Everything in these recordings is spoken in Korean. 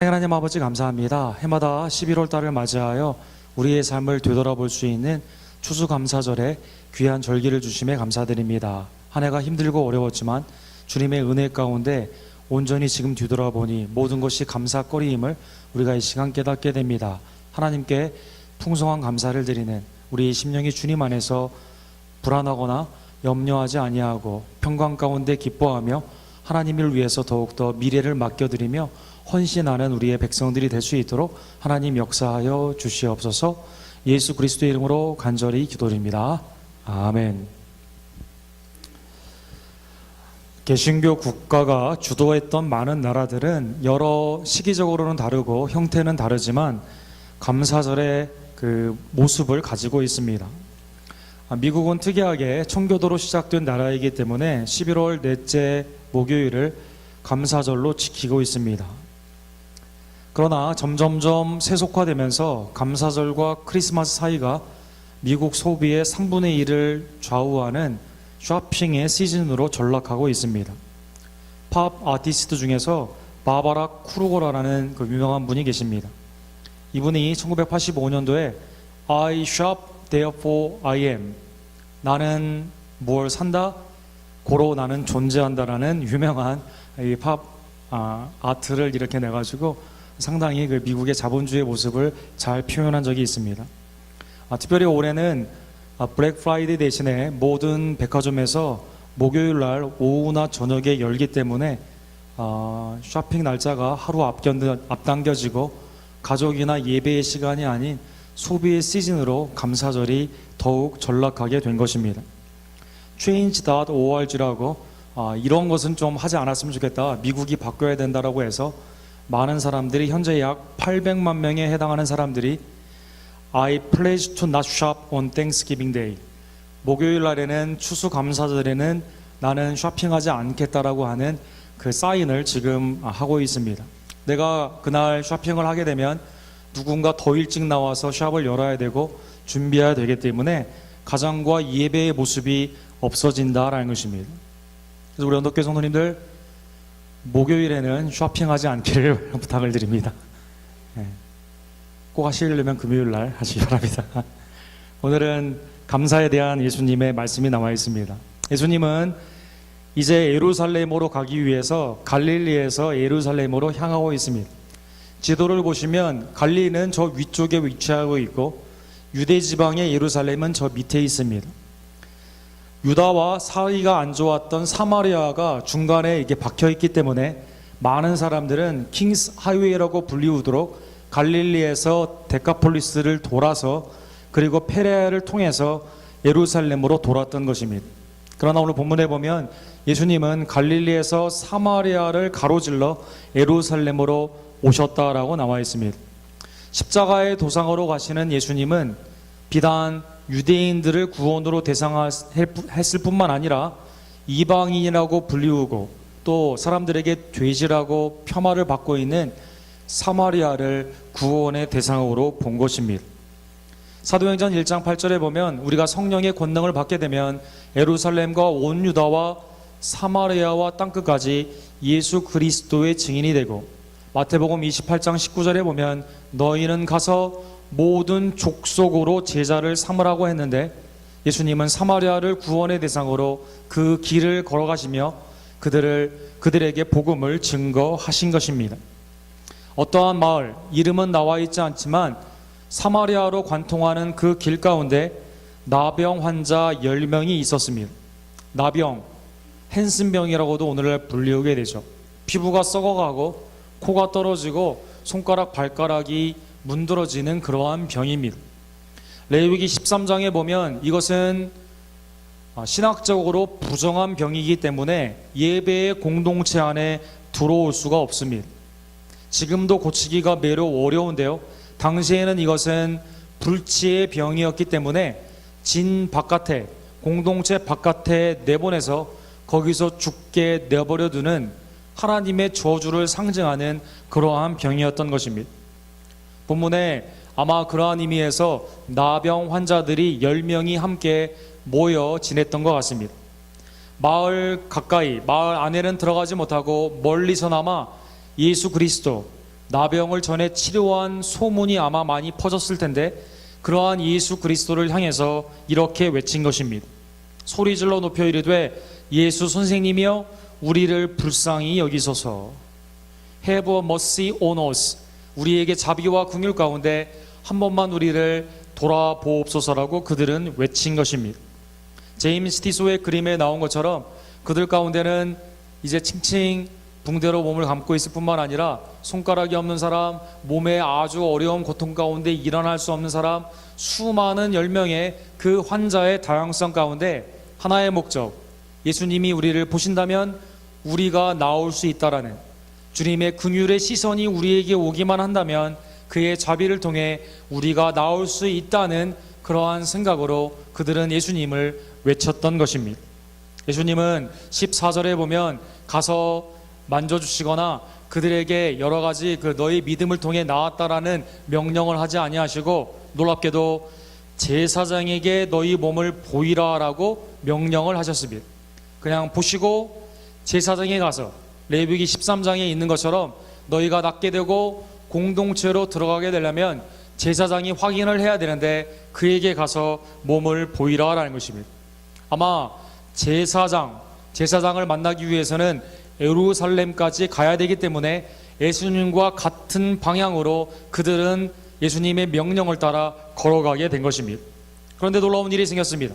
하나님 아버지 감사합니다. 해마다 11월 달을 맞이하여 우리의 삶을 되돌아볼 수 있는 추수감사절에 귀한 절기를 주심에 감사드립니다. 한 해가 힘들고 어려웠지만 주님의 은혜 가운데 온전히 지금 뒤돌아보니 모든 것이 감사거리임을 우리가 이 시간 깨닫게 됩니다. 하나님께 풍성한 감사를 드리는 우리의 심령이 주님 안에서 불안하거나 염려하지 아니하고 평강 가운데 기뻐하며 하나님을 위해서 더욱더 미래를 맡겨드리며 헌신하는 우리의 백성들이 될 수 있도록 하나님 역사하여 주시옵소서 예수 그리스도의 이름으로 간절히 기도드립니다. 아멘. 개신교 국가가 주도했던 많은 나라들은 여러 시기적으로는 다르고 형태는 다르지만 감사절의 그 모습을 가지고 있습니다. 아, 미국은 특이하게 청교도로 시작된 나라이기 때문에 11월 넷째 목요일을 감사절로 지키고 있습니다. 그러나 점점점 세속화되면서 감사절과 크리스마스 사이가 미국 소비의 3분의 1을 좌우하는 쇼핑의 시즌으로 전락하고 있습니다. 팝 아티스트 중에서 바바라 쿠르고라라는 그 유명한 분이 계십니다. 이분이 1985년도에 I shop therefore I am 나는 뭘 산다 고로 나는 존재한다라는 유명한 이 팝 아, 아트를 이렇게 내 가지고 상당히 그 미국의 자본주의 모습을 잘 표현한 적이 있습니다. 아, 특별히 올해는 아, 블랙 프라이데이 대신에 모든 백화점에서 목요일 날 오후나 저녁에 열기 때문에 아, 쇼핑 날짜가 하루 앞견- 앞당겨지고 가족이나 예배의 시간이 아닌 소비의 시즌으로 감사절이 더욱 전락하게 된 것입니다. change.org라고 아, 이런 것은 좀 하지 않았으면 좋겠다. 미국이 바뀌어야 된다라고 해서 많은 사람들이 현재 약 800만 명에 해당하는 사람들이 I pledge to not shop on Thanksgiving Day. 목요일 날에는 추수 감사절에는 나는 쇼핑하지 않겠다라고 하는 그 사인을 지금 하고 있습니다. 내가 그날 쇼핑을 하게 되면 누군가 더 일찍 나와서 샵을 열어야 되고 준비해야 되기 때문에 가정과 예배의 모습이 없어진다라는 것입니다. 그래서 우리 언덕교 성도님들 목요일에는 쇼핑하지 않기를 부탁을 드립니다. 예. 꼭 하시려면 금요일 날 하시기 바랍니다. 오늘은 감사에 대한 예수님의 말씀이 나와 있습니다. 예수님은 이제 예루살렘으로 가기 위해서 갈릴리에서 예루살렘으로 향하고 있습니다. 지도를 보시면 갈릴리는 저 위쪽에 위치하고 있고 유대 지방의 예루살렘은 저 밑에 있습니다. 유다와 사이가 안 좋았던 사마리아가 중간에 이게 박혀 있기 때문에 많은 사람들은 킹스 하이웨이라고 불리우도록 갈릴리에서 데카폴리스를 돌아서 그리고 페레아를 통해서 예루살렘으로 돌았던 것입니다. 그러나 오늘 본문에 보면 예수님은 갈릴리에서 사마리아를 가로질러 예루살렘으로 오셨다라고 나와 있습니다. 십자가의 도상으로 가시는 예수님은 비단 유대인들을 구원으로 대상했을 뿐만 아니라 이방인이라고 불리우고 또 사람들에게 돼지라고 폄하를 받고 있는 사마리아를 구원의 대상으로 본 것입니다. 사도행전 1장 8절에 보면 우리가 성령의 권능을 받게 되면 예루살렘과 온 유다와 사마리아와 땅끝까지 예수 그리스도의 증인이 되고 마태복음 28장 19절에 보면 너희는 가서 모든 족속으로 제자를 삼으라고 했는데 예수님은 사마리아를 구원의 대상으로 그 길을 걸어가시며 그들을 그들에게 복음을 증거하신 것입니다. 어떠한 마을 이름은 나와 있지 않지만 사마리아로 관통하는 그 길 가운데 나병 환자 10명이 있었습니다. 나병, 헨슨병이라고도 오늘날 불리우게 되죠. 피부가 썩어가고 코가 떨어지고 손가락 발가락이 문드러지는 그러한 병입니다. 레위기 13장에 보면 이것은 아, 신학적으로 부정한 병이기 때문에 예배의 공동체 안에 들어올 수가 없습니다. 지금도 고치기가 매우 어려운데요. 당시에는 이것은 불치의 병이었기 때문에 진 바깥에 공동체 바깥에 내보내서 거기서 죽게 내버려 두는 하나님의 저주를 상징하는 그러한 병이었던 것입니다. 본문에 아마 그러한 의미에서 나병 환자들이 10명이 함께 모여 지냈던 것 같습니다. 마을 가까이, 마을 안에는 들어가지 못하고 멀리서나마 예수 그리스도, 나병을 전에 치료한 소문이 아마 많이 퍼졌을 텐데 그러한 예수 그리스도를 향해서 이렇게 외친 것입니다. 소리 질러 높여 이르되 예수 선생님이여 우리를 불쌍히 여기소서. Have mercy on us. 우리에게 자비와 긍휼 가운데 한 번만 우리를 돌아보옵소서라고 그들은 외친 것입니다. 제임스 티소의 그림에 나온 것처럼 그들 가운데는 이제 칭칭 붕대로 몸을 감고 있을 뿐만 아니라 손가락이 없는 사람, 몸에 아주 어려운 고통 가운데 일어날 수 없는 사람, 수많은 열 명의 그 환자의 다양성 가운데 하나의 목적, 예수님이 우리를 보신다면 우리가 나올 수 있다라는 주님의 긍휼의 시선이 우리에게 오기만 한다면 그의 자비를 통해 우리가 나올 수 있다는 그러한 생각으로 그들은 예수님을 외쳤던 것입니다. 예수님은 14절에 보면 가서 만져주시거나 그들에게 여러 가지 그 너희 믿음을 통해 나았다라는 명령을 하지 아니하시고 놀랍게도 제사장에게 너희 몸을 보이라라고 명령을 하셨습니다. 그냥 보시고 제사장에 가서 레위기 13장에 있는 것처럼 너희가 낫게 되고 공동체로 들어가게 되려면 제사장이 확인을 해야 되는데 그에게 가서 몸을 보이라라는 것입니다. 아마 제사장, 제사장을 만나기 위해서는 예루살렘까지 가야 되기 때문에 예수님과 같은 방향으로 그들은 예수님의 명령을 따라 걸어가게 된 것입니다. 그런데 놀라운 일이 생겼습니다.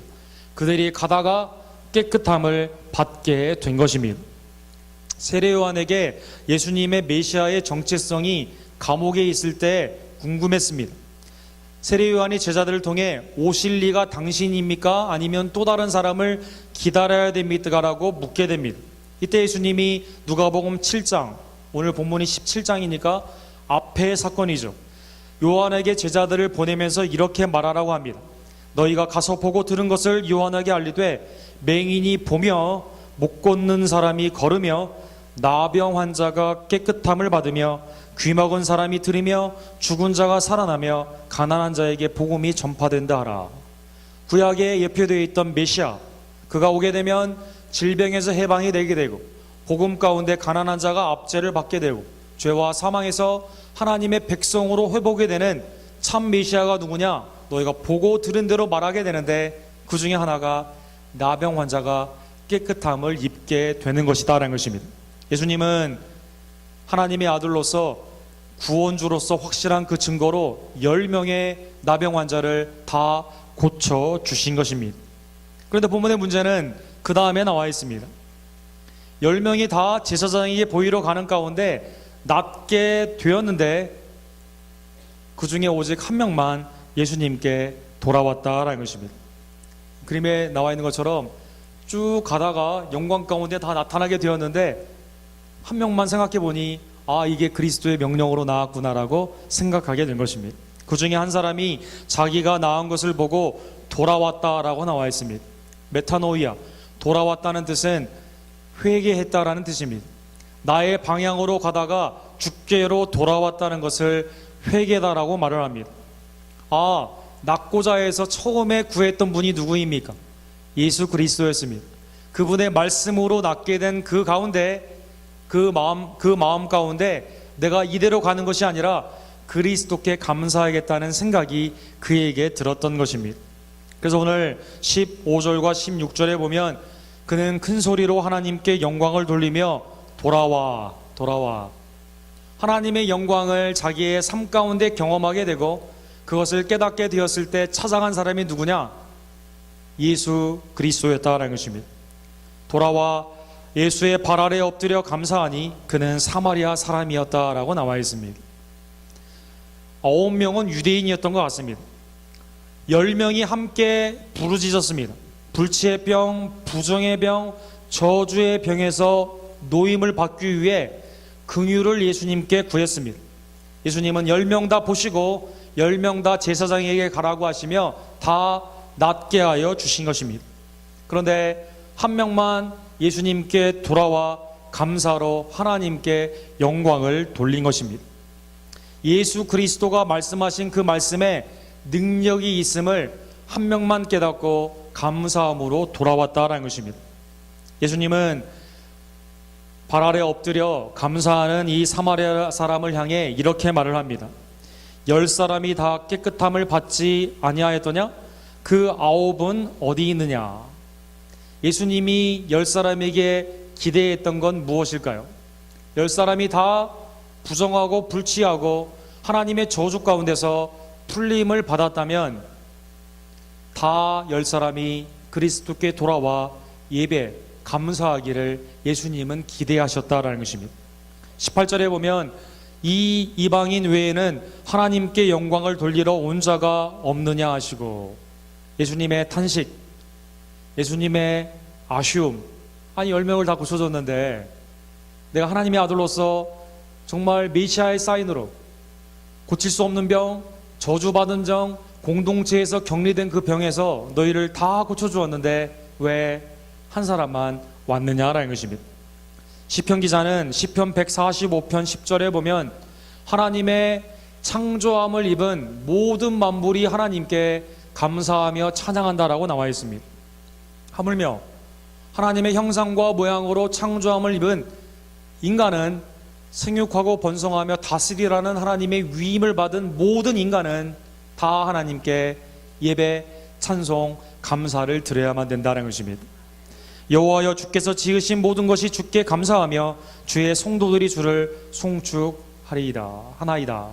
그들이 가다가 깨끗함을 받게 된 것입니다. 세례 요한에게 예수님의 메시아의 정체성이 감옥에 있을 때 궁금했습니다. 세례 요한이 제자들을 통해 오실 리가 당신입니까? 아니면 또 다른 사람을 기다려야 됩니까?라고 묻게 됩니다. 이때 예수님이 누가복음 7장 오늘 본문이 17장이니까 앞의 사건이죠. 요한에게 제자들을 보내면서 이렇게 말하라고 합니다. 너희가 가서 보고 들은 것을 요한에게 알리되 맹인이 보며 못 걷는 사람이 걸으며 나병 환자가 깨끗함을 받으며 귀 먹은 사람이 들으며 죽은 자가 살아나며 가난한 자에게 복음이 전파된다 하라. 구약에 예표되어 있던 메시아 그가 오게 되면 질병에서 해방이 되게 되고 복음 가운데 가난한 자가 압제를 받게 되고 죄와 사망에서 하나님의 백성으로 회복이 되는 참 메시아가 누구냐? 너희가 보고 들은 대로 말하게 되는데 그 중에 하나가 나병 환자가 깨끗함을 입게 되는 것이다라는 것입니다. 예수님은 하나님의 아들로서 구원주로서 확실한 그 증거로 10명의 나병 환자를 다 고쳐 주신 것입니다. 그런데 본문의 문제는 그 다음에 나와 있습니다. 10명이 다 제사장에게 보이러 가는 가운데 낫게 되었는데 그 중에 오직 한 명만 예수님께 돌아왔다라는 것입니다. 그림에 나와 있는 것처럼 쭉 가다가 영광 가운데 다 나타나게 되었는데 한 명만 생각해 보니 아 이게 그리스도의 명령으로 나왔구나라고 생각하게 된 것입니다. 그 중에 한 사람이 자기가 나은 것을 보고 돌아왔다라고 나와 있습니다. 메타노이아 돌아왔다는 뜻은 회개했다라는 뜻입니다. 나의 방향으로 가다가 주께로 돌아왔다는 것을 회개다라고 말을 합니다. 아, 낙고자 해서 처음에 구했던 분이 누구입니까? 예수 그리스도였습니다. 그분의 말씀으로 낫게 된 그 가운데 그 마음 그 마음 가운데 내가 이대로 가는 것이 아니라 그리스도께 감사하겠다는 생각이 그에게 들었던 것입니다. 그래서 오늘 15절과 16절에 보면 그는 큰 소리로 하나님께 영광을 돌리며 돌아와 돌아와 하나님의 영광을 자기의 삶 가운데 경험하게 되고 그것을 깨닫게 되었을 때 찾아간 사람이 누구냐? 예수 그리스도였다라는 것입니다. 돌아와 예수의 발 아래 엎드려 감사하니 그는 사마리아 사람이었다라고 나와 있습니다. 아홉 명은 유대인이었던 것 같습니다. 열 명이 함께 부르짖었습니다. 불치의 병, 부정의 병, 저주의 병에서 노임을 받기 위해 긍휼을 예수님께 구했습니다. 예수님은 열 명 다 보시고 열 명 다 제사장에게 가라고 하시며 다 낫게 하여 주신 것입니다. 그런데 한 명만 예수님께 돌아와 감사로 하나님께 영광을 돌린 것입니다. 예수 그리스도가 말씀하신 그 말씀에 능력이 있음을 한 명만 깨닫고 감사함으로 돌아왔다라는 것입니다. 예수님은 발 아래 엎드려 감사하는 이 사마리아 사람을 향해 이렇게 말을 합니다. 열 사람이 다 깨끗함을 받지 아니하였더냐? 그 아홉은 어디 있느냐? 예수님이 열 사람에게 기대했던 건 무엇일까요? 열 사람이 다 부정하고 불치하고 하나님의 저주 가운데서 풀림을 받았다면 다 열 사람이 그리스도께 돌아와 예배 감사하기를 예수님은 기대하셨다라는 것입니다. 18절에 보면 이 이방인 외에는 하나님께 영광을 돌리러 온 자가 없느냐 하시고 예수님의 탄식, 예수님의 아쉬움, 아니 열 명을 다 고쳐줬는데 내가 하나님의 아들로서 정말 메시아의 사인으로 고칠 수 없는 병, 저주받은 정, 공동체에서 격리된 그 병에서 너희를 다 고쳐주었는데 왜 한 사람만 왔느냐라는 것입니다. 시편 기자는 시편 145편 10절에 보면 하나님의 창조함을 입은 모든 만물이 하나님께 감사하며 찬양한다라고 나와 있습니다. 하물며 하나님의 형상과 모양으로 창조함을 입은 인간은 생육하고 번성하며 다스리라는 하나님의 위임을 받은 모든 인간은 다 하나님께 예배, 찬송, 감사를 드려야만 된다는 것입니다. 여호와여 주께서 지으신 모든 것이 주께 감사하며 주의 성도들이 주를 송축하리이다 하나이다.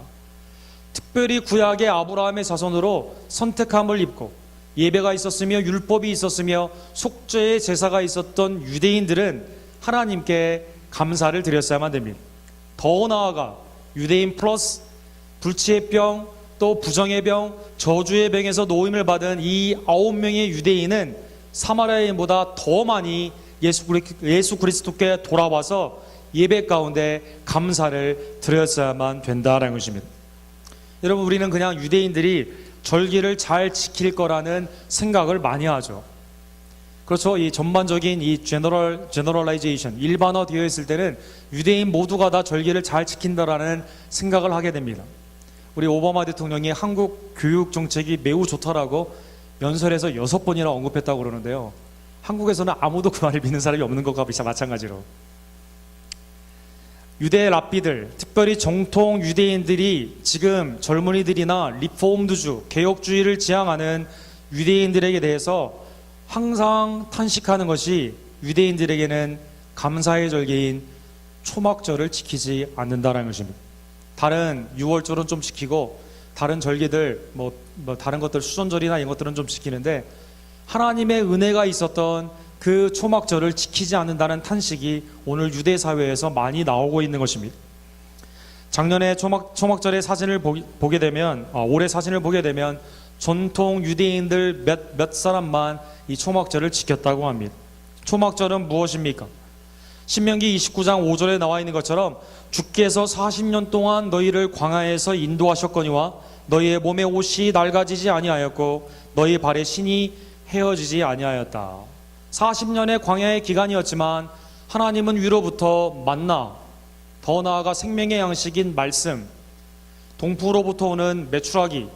특별히 구약의 아브라함의 자손으로 선택함을 입고 예배가 있었으며 율법이 있었으며 속죄의 제사가 있었던 유대인들은 하나님께 감사를 드렸어야만 됩니다. 더 나아가 유대인 플러스 불치의 병, 또 부정의 병, 저주의 병에서 노임을 받은 이 아홉 명의 유대인은 사마리아인보다 더 많이 예수, 예수 그리스도께 돌아와서 예배 가운데 감사를 드렸어야만 된다라는 것입니다. 여러분 우리는 그냥 유대인들이 절기를 잘 지킬 거라는 생각을 많이 하죠. 그렇죠. 이 전반적인 이 제너럴 제너럴라이제이션 일반화 되어 있을 때는 유대인 모두가 다 절기를 잘 지킨다라는 생각을 하게 됩니다. 우리 오바마 대통령이 한국 교육 정책이 매우 좋다라고 연설에서 여섯 번이나 언급했다고 그러는데요. 한국에서는 아무도 그 말을 믿는 사람이 없는 것과 마찬가지로 유대 랍비들, 특별히 정통 유대인들이 지금 젊은이들이나 리폼드주, 개혁주의를 지향하는 유대인들에게 대해서 항상 탄식하는 것이 유대인들에게는 감사의 절기인 초막절을 지키지 않는다는 것입니다. 다른 6월절은 좀 지키고 다른 절기들 뭐, 뭐 다른 것들 수전절이나 이런 것들은 좀 지키는데 하나님의 은혜가 있었던 그 초막절을 지키지 않는다는 탄식이 오늘 유대 사회에서 많이 나오고 있는 것입니다. 작년에 초막, 초막절의 사진을 보기, 보게 되면 아, 올해 사진을 보게 되면 전통 유대인들 몇, 몇 사람만 이 초막절을 지켰다고 합니다. 초막절은 무엇입니까? 신명기 29장 5절에 나와 있는 것처럼 주께서 40년 동안 너희를 광야에서 인도하셨거니와 너희의 몸의 옷이 낡아지지 아니하였고 너희 발의 신이 헤어지지 아니하였다. 40년의 광야의 기간이었지만 하나님은 위로부터 만나 더 나아가 생명의 양식인 말씀 동부로부터 오는 메추라기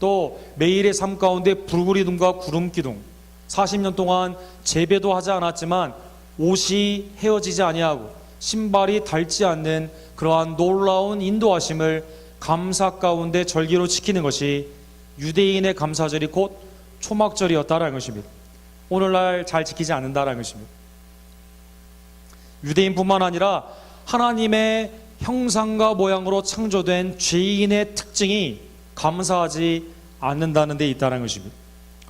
또 매일의 삶 가운데 불구리둥과 구름기둥 40년 동안 재배도 하지 않았지만 옷이 헤어지지 아니하고 신발이 닳지 않는 그러한 놀라운 인도하심을 감사 가운데 절기로 지키는 것이 유대인의 감사절이 곧 초막절이었다라는 것입니다. 오늘날 잘 지키지 않는다라는 것입니다. 유대인뿐만 아니라 하나님의 형상과 모양으로 창조된 죄인의 특징이 감사하지 않는다는 데 있다는 것입니다.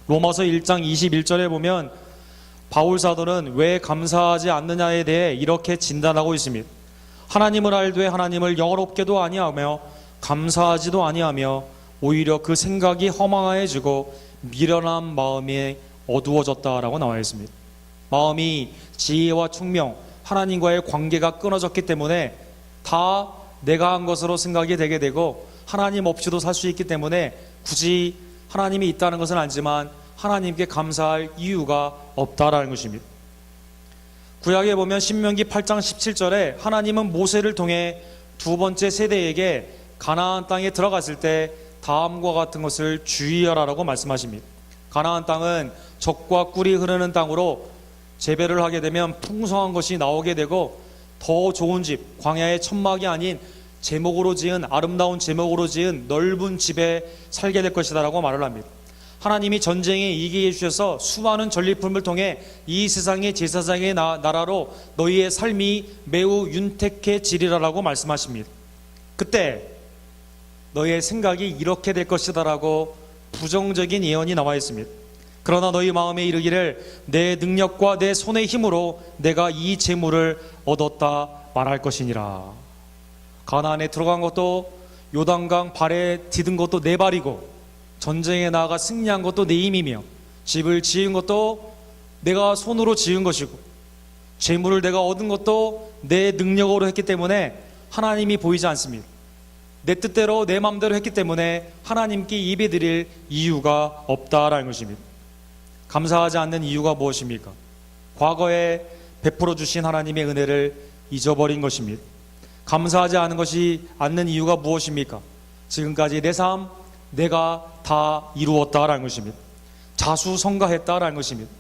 로마서 1장 21절에 보면 바울 사도는 왜 감사하지 않느냐에 대해 이렇게 진단하고 있습니다. 하나님을 알되 하나님을 영어롭게도 아니하며 감사하지도 아니하며 오히려 그 생각이 허망해지고 미련한 마음이 어두워졌다라고 나와 있습니다. 마음이 지혜와 총명, 하나님과의 관계가 끊어졌기 때문에 다 내가 한 것으로 생각이 되게 되고 하나님 없이도 살 수 있기 때문에 굳이 하나님이 있다는 것은 알지만 하나님께 감사할 이유가 없다라는 것입니다. 구약에 보면 신명기 8장 17절에 하나님은 모세를 통해 두 번째 세대에게 가나안 땅에 들어갔을 때 다음과 같은 것을 주의하라라고 말씀하십니다. 가나안 땅은 적과 꿀이 흐르는 땅으로 재배를 하게 되면 풍성한 것이 나오게 되고 더 좋은 집, 광야의 천막이 아닌 제목으로 지은 아름다운 제목으로 지은 넓은 집에 살게 될 것이다라고 말을 합니다. 하나님이 전쟁에 이기게 해주셔서 수많은 전리품을 통해 이 세상의 제사장의 나, 나라로 너희의 삶이 매우 윤택해지리라라고 말씀하십니다. 그때 너희의 생각이 이렇게 될 것이다라고 부정적인 예언이 나와 있습니다. 그러나 너희 마음에 이르기를 내 능력과 내 손의 힘으로 내가 이 재물을 얻었다 말할 것이니라. 가나안에 들어간 것도 요단강 발에 디든 것도 내 발이고 전쟁에 나아가 승리한 것도 내 힘이며 집을 지은 것도 내가 손으로 지은 것이고 재물을 내가 얻은 것도 내 능력으로 했기 때문에 하나님이 보이지 않습니다. 내 뜻대로 내 마음대로 했기 때문에 하나님께 예배 드릴 이유가 없다라는 것입니다. 감사하지 않는 이유가 무엇입니까? 과거에 베풀어 주신 하나님의 은혜를 잊어버린 것입니다. 감사하지 않은 것이 않는 이유가 무엇입니까? 지금까지 내 삶 내가 다 이루었다라는 것입니다. 자수성가했다라는 것입니다.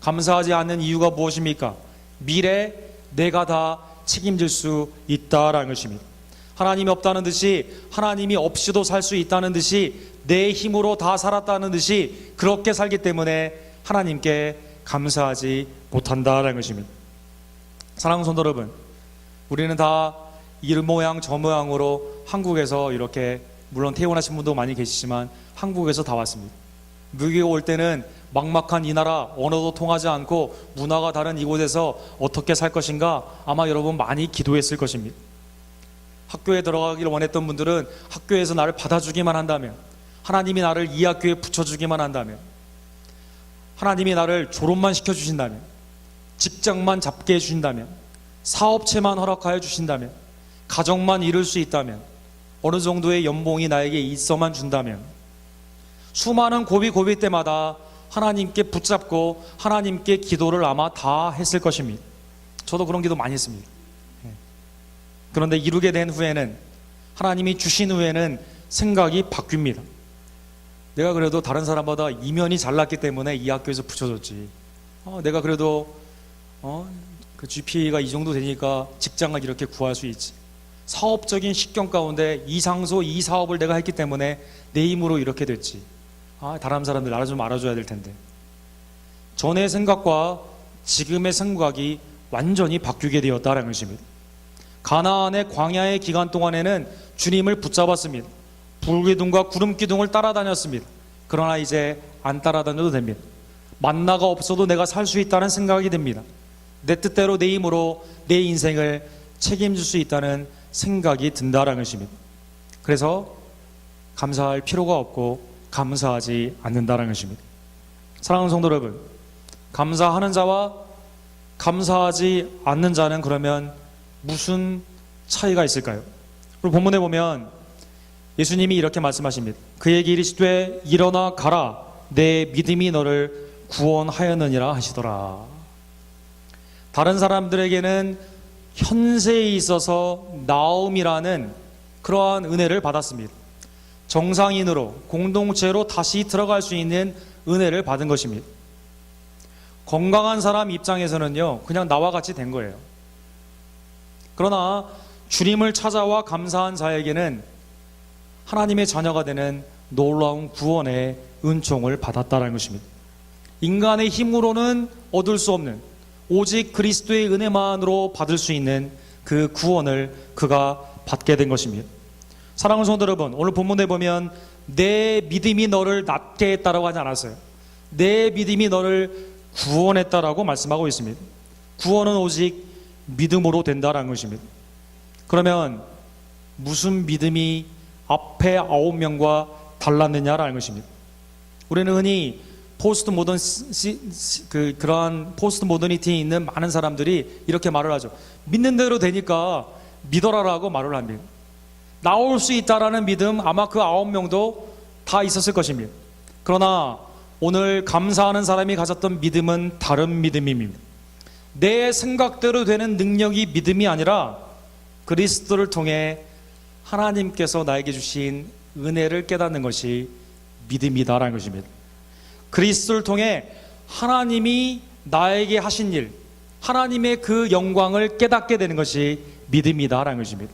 감사하지 않는 이유가 무엇입니까? 미래 내가 다 책임질 수 있다라는 것입니다. 하나님이 없다는 듯이 하나님이 없이도 살 수 있다는 듯이 내 힘으로 다 살았다는 듯이 그렇게 살기 때문에 하나님께 감사하지 못한다라는 것입니다. 사랑하는 성도 여러분, 우리는 다 이 모양 저 모양으로 한국에서 이렇게 물론 태어나신 분도 많이 계시지만 한국에서 다 왔습니다. 미국에 올 때는 막막한 이 나라 언어도 통하지 않고 문화가 다른 이곳에서 어떻게 살 것인가 아마 여러분 많이 기도했을 것입니다. 학교에 들어가기를 원했던 분들은 학교에서 나를 받아주기만 한다면 하나님이 나를 이 학교에 붙여주기만 한다면 하나님이 나를 졸업만 시켜주신다면 직장만 잡게 해주신다면 사업체만 허락하여 주신다면 가정만 이룰 수 있다면 어느 정도의 연봉이 나에게 있어만 준다면 수많은 고비 고비 때마다 하나님께 붙잡고 하나님께 기도를 아마 다 했을 것입니다. 저도 그런 기도 많이 했습니다. 예. 그런데 이루게 된 후에는 하나님이 주신 후에는 생각이 바뀝니다. 내가 그래도 다른 사람보다 이면이 잘났기 때문에 이 학교에서 붙여줬지. 어, 내가 그래도 어, 그 GPA가 이 정도 되니까 직장을 이렇게 구할 수 있지. 사업적인 식견 가운데 이 상소 이 사업을 내가 했기 때문에 내 힘으로 이렇게 됐지. 아, 다른 사람들 나를 좀 알아줘야 될 텐데. 전의 생각과 지금의 생각이 완전히 바뀌게 되었다라는 것입니다. 가나안의 광야의 기간 동안에는 주님을 붙잡았습니다. 불기둥과 구름 기둥을 따라다녔습니다. 그러나 이제 안 따라다녀도 됩니다. 만나가 없어도 내가 살 수 있다는 생각이 듭니다. 내 뜻대로 내 힘으로 내 인생을 책임질 수 있다는 생각이 든다라는 것입니다. 그래서 감사할 필요가 없고 감사하지 않는다라는 것입니다. 사랑하는 성도 여러분, 감사하는 자와 감사하지 않는 자는 그러면 무슨 차이가 있을까요? 우리 본문에 보면 예수님이 이렇게 말씀하십니다. 그에게 이르시되 일어나 가라 내 믿음이 너를 구원하였느니라 하시더라. 다른 사람들에게는 현세에 있어서 나음이라는 그러한 은혜를 받았습니다. 정상인으로 공동체로 다시 들어갈 수 있는 은혜를 받은 것입니다. 건강한 사람 입장에서는요, 그냥 나와 같이 된 거예요. 그러나 주님을 찾아와 감사한 자에게는 하나님의 자녀가 되는 놀라운 구원의 은총을 받았다는 것입니다. 인간의 힘으로는 얻을 수 없는 오직 그리스도의 은혜만으로 받을 수 있는 그 구원을 그가 받게 된 것입니다. 사랑하는 성도 여러분, 오늘 본문에 보면 내 믿음이 너를 낫게 했다라고 하지 않았어요. 내 믿음이 너를 구원했다라고 말씀하고 있습니다. 구원은 오직 믿음으로 된다라는 것입니다. 그러면 무슨 믿음이 앞에 아홉 명과 달랐느냐라는 것입니다. 우리는 흔히 포스트 모던 그 그러한 포스트 모더니티에 있는 많은 사람들이 이렇게 말을 하죠. 믿는 대로 되니까 믿어라라고 말을 합니다. 나올 수 있다라는 믿음 아마 그 아홉 명도 다 있었을 것입니다. 그러나 오늘 감사하는 사람이 가졌던 믿음은 다른 믿음입니다. 내 생각대로 되는 능력이 믿음이 아니라 그리스도를 통해 하나님께서 나에게 주신 은혜를 깨닫는 것이 믿음이다라는 것입니다. 그리스도를 통해 하나님이 나에게 하신 일, 하나님의 그 영광을 깨닫게 되는 것이 믿음이다라는 것입니다.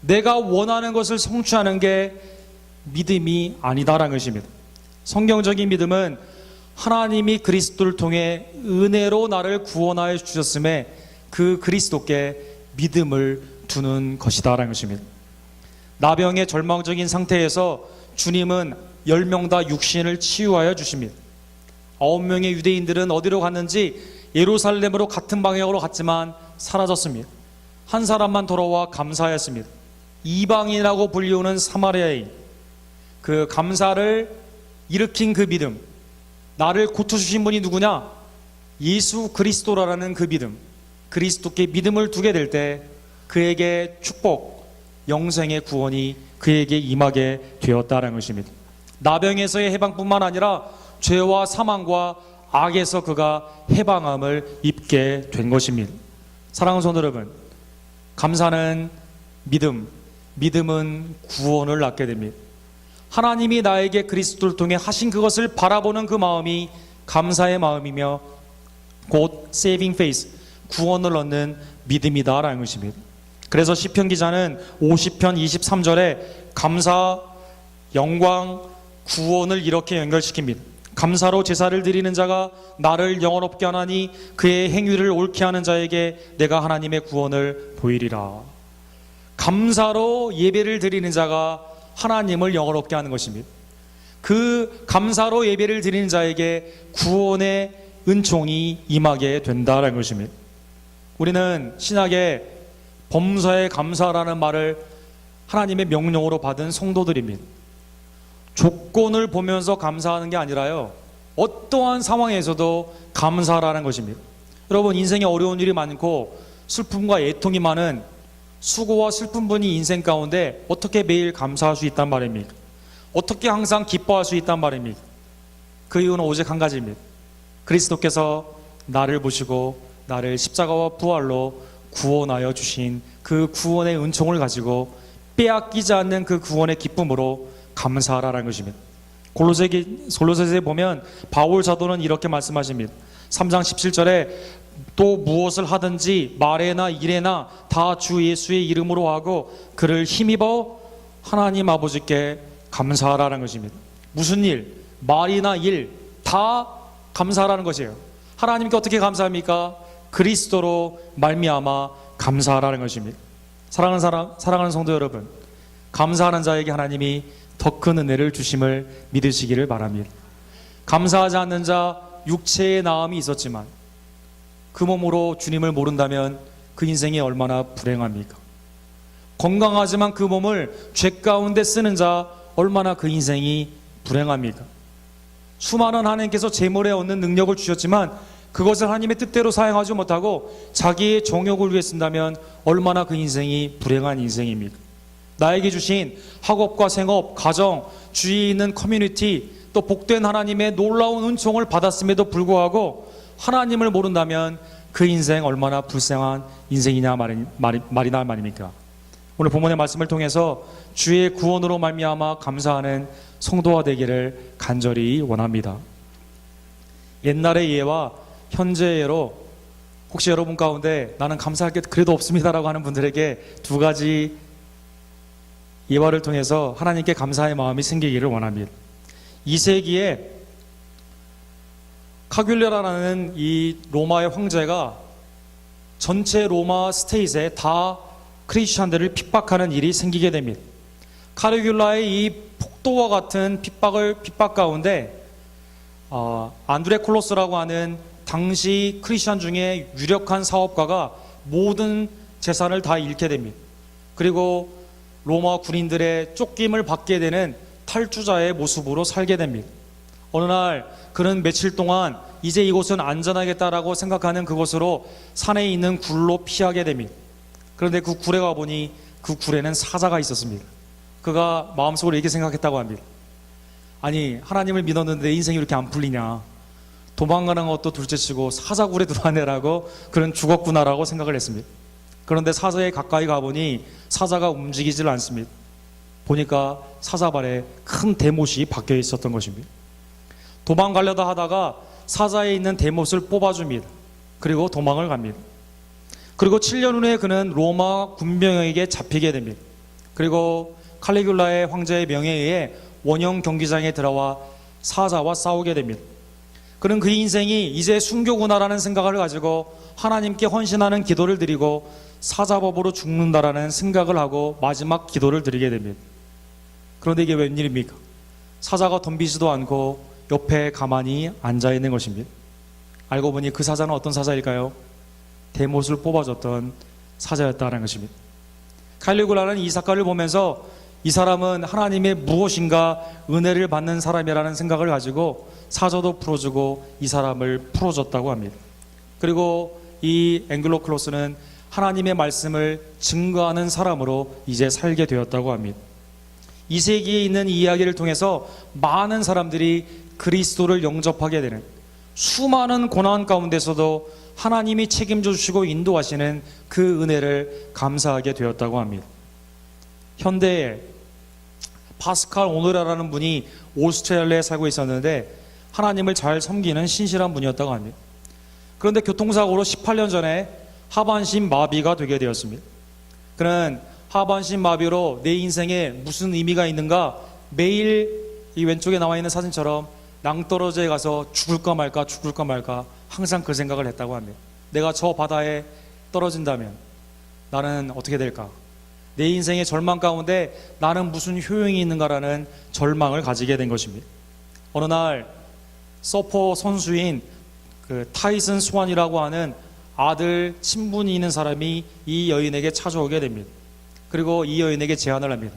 내가 원하는 것을 성취하는 게 믿음이 아니다라는 것입니다. 성경적인 믿음은 하나님이 그리스도를 통해 은혜로 나를 구원하여 주셨음에 그 그리스도께 믿음을 두는 것이다라는 것입니다. 나병의 절망적인 상태에서 주님은 열명다 육신을 치유하여 주십니다. 아홉 명의 유대인들은 어디로 갔는지 예루살렘으로 같은 방향으로 갔지만 사라졌습니다. 한 사람만 돌아와 감사하였습니다. 이방인이라고 불리우는 사마리아인 그 감사를 일으킨 그 믿음 나를 고쳐주신 분이 누구냐? 예수 그리스도라는 그 믿음 그리스도께 믿음을 두게 될 때 그에게 축복 영생의 구원이 그에게 임하게 되었다는 것입니다. 나병에서의 해방뿐만 아니라 죄와 사망과 악에서 그가 해방함을 입게 된 것입니다. 사랑하는 성도 여러분, 감사는 믿음, 믿음은 구원을 낳게 됩니다. 하나님이 나에게 그리스도를 통해 하신 그것을 바라보는 그 마음이 감사의 마음이며 곧 saving faith, 구원을 얻는 믿음이다라는 것입니다. 그래서 시편 기자는 50편 23절에 감사, 영광, 구원을 이렇게 연결시킵니다. 감사로 제사를 드리는 자가 나를 영원롭게 하나니 그의 행위를 옳게 하는 자에게 내가 하나님의 구원을 보이리라. 감사로 예배를 드리는 자가 하나님을 영원롭게 하는 것입니다. 그 감사로 예배를 드리는 자에게 구원의 은총이 임하게 된다는 것입니다. 우리는 신약에 범사에 감사라는 말을 하나님의 명령으로 받은 성도들입니다. 조건을 보면서 감사하는 게 아니라요. 어떠한 상황에서도 감사라는 것입니다. 여러분 인생에 어려운 일이 많고 슬픔과 애통이 많은 수고와 슬픈 분이 인생 가운데 어떻게 매일 감사할 수 있단 말입니까? 어떻게 항상 기뻐할 수 있단 말입니까? 그 이유는 오직 한 가지입니다. 그리스도께서 나를 보시고 나를 십자가와 부활로 구원하여 주신 그 구원의 은총을 가지고 빼앗기지 않는 그 구원의 기쁨으로 감사하라는 것입니다. 골로새 골로새서에 보면 바울 사도는 이렇게 말씀하십니다. 3장 17절에 또 무엇을 하든지 말에나 일에나 다 주 예수의 이름으로 하고 그를 힘입어 하나님 아버지께 감사하라는 것입니다. 무슨 일, 말이나 일 다 감사하라는 것이에요. 하나님께 어떻게 감사합니까? 그리스도로 말미암아 감사하라는 것입니다. 사랑하는 사람, 사랑하는 성도 여러분, 감사하는 자에게 하나님이 더 큰 은혜를 주심을 믿으시기를 바랍니다. 감사하지 않는 자 육체의 나음이 있었지만 그 몸으로 주님을 모른다면 그 인생이 얼마나 불행합니까? 건강하지만 그 몸을 죄 가운데 쓰는 자 얼마나 그 인생이 불행합니까? 수많은 하나님께서 재물에 얻는 능력을 주셨지만 그것을 하나님의 뜻대로 사용하지 못하고 자기의 정욕을 위해 쓴다면 얼마나 그 인생이 불행한 인생입니까? 나에게 주신 학업과 생업, 가정, 주위에 있는 커뮤니티, 또 복된 하나님의 놀라운 은총을 받았음에도 불구하고 하나님을 모른다면 그 인생 얼마나 불쌍한 인생이냐 말이, 말이, 말이나 말입니까? 오늘 본문의 말씀을 통해서 주의 구원으로 말미암아 감사하는 성도가 되기를 간절히 원합니다. 옛날의 예와 현재의 예로 혹시 여러분 가운데 나는 감사할 게 그래도 없습니다라고 하는 분들에게 두 가지 예화를 통해서 하나님께 감사의 마음이 생기기를 원합니다. 2세기에 카귤레라라는 이 로마의 황제가 전체 로마 스테이트에 다 크리스천들을 핍박하는 일이 생기게 됩니다. 카르귤라의 이 폭도와 같은 핍박을 핍박 가운데 어, 안드레 콜로스라고 하는 당시 크리스천 중에 유력한 사업가가 모든 재산을 다 잃게 됩니다. 그리고 로마 군인들의 쫓김을 받게 되는 탈주자의 모습으로 살게 됩니다. 어느 날 그는 며칠 동안 이제 이곳은 안전하겠다라고 생각하는 그곳으로 산에 있는 굴로 피하게 됩니다. 그런데 그 굴에 가보니 그 굴에는 사자가 있었습니다. 그가 마음속으로 이렇게 생각했다고 합니다. 아니 하나님을 믿었는데 인생이 이렇게 안 풀리냐 도망가는 것도 둘째 치고 사자굴에 들어가네라고 그런 죽었구나라고 생각을 했습니다. 그런데 사자에 가까이 가보니 사자가 움직이질 않습니다. 보니까 사자발에 큰 대못이 박혀 있었던 것입니다. 도망가려다 하다가 사자에 있는 대못을 뽑아줍니다. 그리고 도망을 갑니다. 그리고 7년 후에 그는 로마 군병에게 잡히게 됩니다. 그리고 칼리굴라의 황제의 명예에 의해 원형 경기장에 들어와 사자와 싸우게 됩니다. 그는 그 인생이 이제 순교구나라는 생각을 가지고 하나님께 헌신하는 기도를 드리고 사자법으로 죽는다라는 생각을 하고 마지막 기도를 드리게 됩니다. 그런데 이게 웬일입니까? 사자가 덤비지도 않고 옆에 가만히 앉아 있는 것입니다. 알고 보니 그 사자는 어떤 사자일까요? 대못을 뽑아줬던 사자였다는 것입니다. 칼리굴라는 이 사건을 보면서 이 사람은 하나님의 무엇인가 은혜를 받는 사람이라는 생각을 가지고 사자도 풀어주고 이 사람을 풀어줬다고 합니다. 그리고 이 앵글로 클로스는 하나님의 말씀을 증거하는 사람으로 이제 살게 되었다고 합니다. 이 세기에 있는 이 이야기를 통해서 많은 사람들이 그리스도를 영접하게 되는 수많은 고난 가운데서도 하나님이 책임져 주시고 인도하시는 그 은혜를 감사하게 되었다고 합니다. 현대에 파스칼 오노라라는 분이 오스트레일리아에 살고 있었는데 하나님을 잘 섬기는 신실한 분이었다고 합니다. 그런데 교통사고로 18년 전에 하반신 마비가 되게 되었습니다. 그는 하반신 마비로 내 인생에 무슨 의미가 있는가 매일 이 왼쪽에 나와 있는 사진처럼 낭떠러지에 가서 죽을까 말까 죽을까 말까 항상 그 생각을 했다고 합니다. 내가 저 바다에 떨어진다면 나는 어떻게 될까? 내 인생의 절망 가운데 나는 무슨 효용이 있는가라는 절망을 가지게 된 것입니다. 어느 날 서퍼 선수인 그 타이슨 스완이라고 하는 아들 친분이 있는 사람이 이 여인에게 찾아오게 됩니다. 그리고 이 여인에게 제안을 합니다.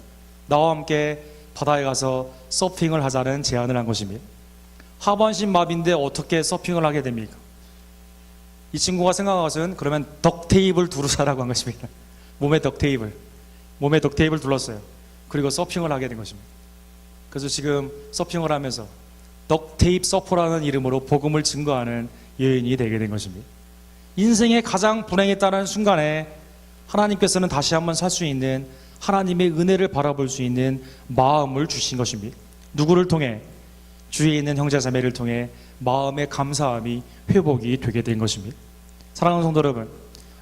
나와 함께 바다에 가서 서핑을 하자는 제안을 한 것입니다. 하반신 마비인데 어떻게 서핑을 하게 됩니까? 이 친구가 생각한 것은 그러면 덕테이블 두르자라고 한 것입니다. 몸에 덕테이블. 몸에 덕테이블 둘렀어요. 그리고 서핑을 하게 된 것입니다. 그래서 지금 서핑을 하면서 덕테이프 서퍼라는 이름으로 복음을 증거하는 여인이 되게 된 것입니다. 인생의 가장 불행했다는 순간에 하나님께서는 다시 한번 살 수 있는 하나님의 은혜를 바라볼 수 있는 마음을 주신 것입니다. 누구를 통해 주위에 있는 형제 자매를 통해 마음의 감사함이 회복이 되게 된 것입니다. 사랑하는 성도 여러분,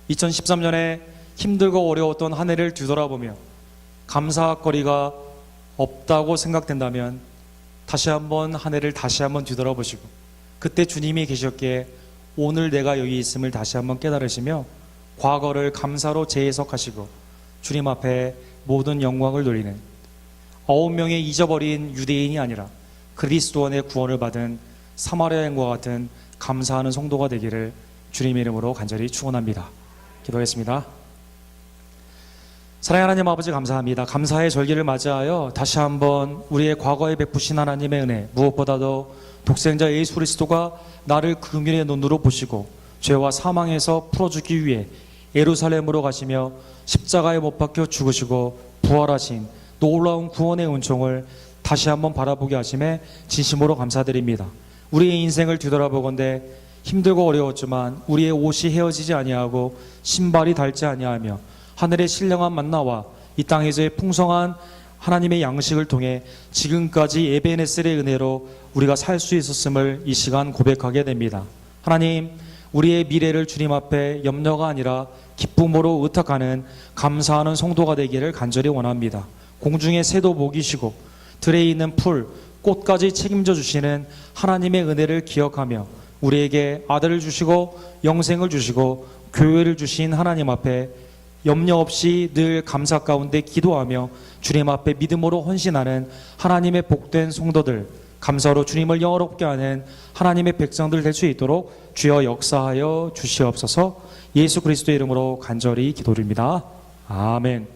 2013년에 힘들고 어려웠던 한 해를 뒤돌아보며 감사거리가 없다고 생각된다면 다시 한번 한 해를 다시 한번 뒤돌아보시고 그때 주님이 계셨기에 오늘 내가 여기 있음을 다시 한번 깨달으시며 과거를 감사로 재해석하시고 주님 앞에 모든 영광을 돌리는 아홉 명의 잊어버린 유대인이 아니라 그리스도 안의 구원을 받은 사마리아인과 같은 감사하는 성도가 되기를 주님 이름으로 간절히 축원합니다. 기도하겠습니다. 사랑하는 하나님 아버지 감사합니다. 감사의 절기를 맞이하여 다시 한번 우리의 과거에 베푸신 하나님의 은혜 무엇보다도 독생자 예수 그리스도가 나를 긍휼의 눈으로 보시고 죄와 사망에서 풀어주기 위해 예루살렘으로 가시며 십자가에 못 박혀 죽으시고 부활하신 놀라운 구원의 은총을 다시 한번 바라보게 하심에 진심으로 감사드립니다. 우리의 인생을 뒤돌아보건대 힘들고 어려웠지만 우리의 옷이 헤어지지 아니하고 신발이 닳지 아니하며 하늘의 신령한 만나와 이 땅에서의 풍성한 하나님의 양식을 통해 지금까지 에베네셀의 은혜로 우리가 살 수 있었음을 이 시간 고백하게 됩니다. 하나님, 우리의 미래를 주님 앞에 염려가 아니라 기쁨으로 의탁하는 감사하는 성도가 되기를 간절히 원합니다. 공중의 새도 먹이시고 들에 있는 풀, 꽃까지 책임져 주시는 하나님의 은혜를 기억하며 우리에게 아들을 주시고 영생을 주시고 교회를 주신 하나님 앞에 염려 없이 늘 감사 가운데 기도하며 주님 앞에 믿음으로 헌신하는 하나님의 복된 성도들 감사로 주님을 영어롭게 하는 하나님의 백성들 될 수 있도록 주여 역사하여 주시옵소서 예수 그리스도 이름으로 간절히 기도드립니다. 아멘.